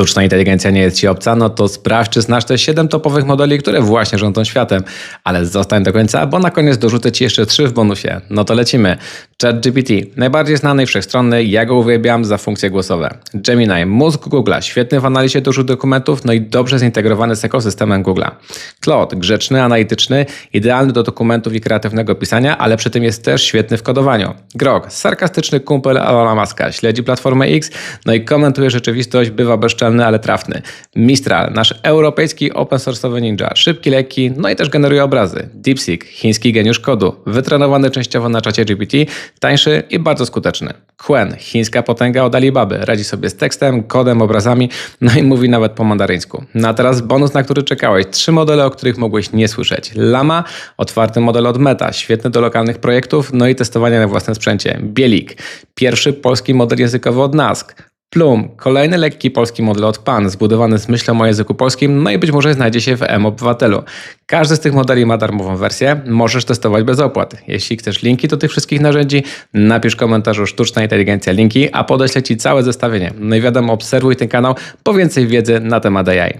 sztuczna inteligencja nie jest Ci obca, no to sprawdź, czy znasz te 7 topowych modeli, które właśnie rządzą światem. Ale zostań do końca, bo na koniec dorzucę Ci jeszcze 3 w bonusie. No to lecimy. ChatGPT, najbardziej znany i wszechstronny, ja go uwielbiam za funkcje głosowe. Gemini, mózg Google'a, świetny w analizie dużych dokumentów, no i dobrze zintegrowany z ekosystemem Google'a. Claude, grzeczny, analityczny, idealny do dokumentów i kreatywnego pisania, ale przy tym jest też świetny w kodowaniu. Grok, sarkastyczny kumpel Elona Muska, śledzi platformę X, no i komentuje rzeczywistość, bywa bezczelny, ale trafny. Mistral, nasz europejski open source'owy ninja, szybki, lekki, no i też generuje obrazy. DeepSeek, chiński geniusz kodu, wytrenowany częściowo na czacie GPT, tańszy i bardzo skuteczny. Quen, chińska potęga od Alibaby, radzi sobie z tekstem, kodem, obrazami, no i mówi nawet po mandaryńsku. No a teraz bonus, na który czekałeś. Trzy modele, o których mogłeś nie słyszeć. Lama, otwarty model od Meta, świetny do lokalnych projektów, no i testowania na własnym sprzęcie. Bielik, pierwszy polski model językowy od NASK. Plum, kolejny lekki polski model od PAN, zbudowany z myślą o języku polskim, no i być może znajdzie się w M-Obywatelu. Każdy z tych modeli ma darmową wersję, możesz testować bez opłat. Jeśli chcesz linki do tych wszystkich narzędzi, napisz w komentarzu sztuczna inteligencja linki, a podeślę Ci całe zestawienie. No i wiadomo, obserwuj ten kanał po więcej wiedzy na temat AI.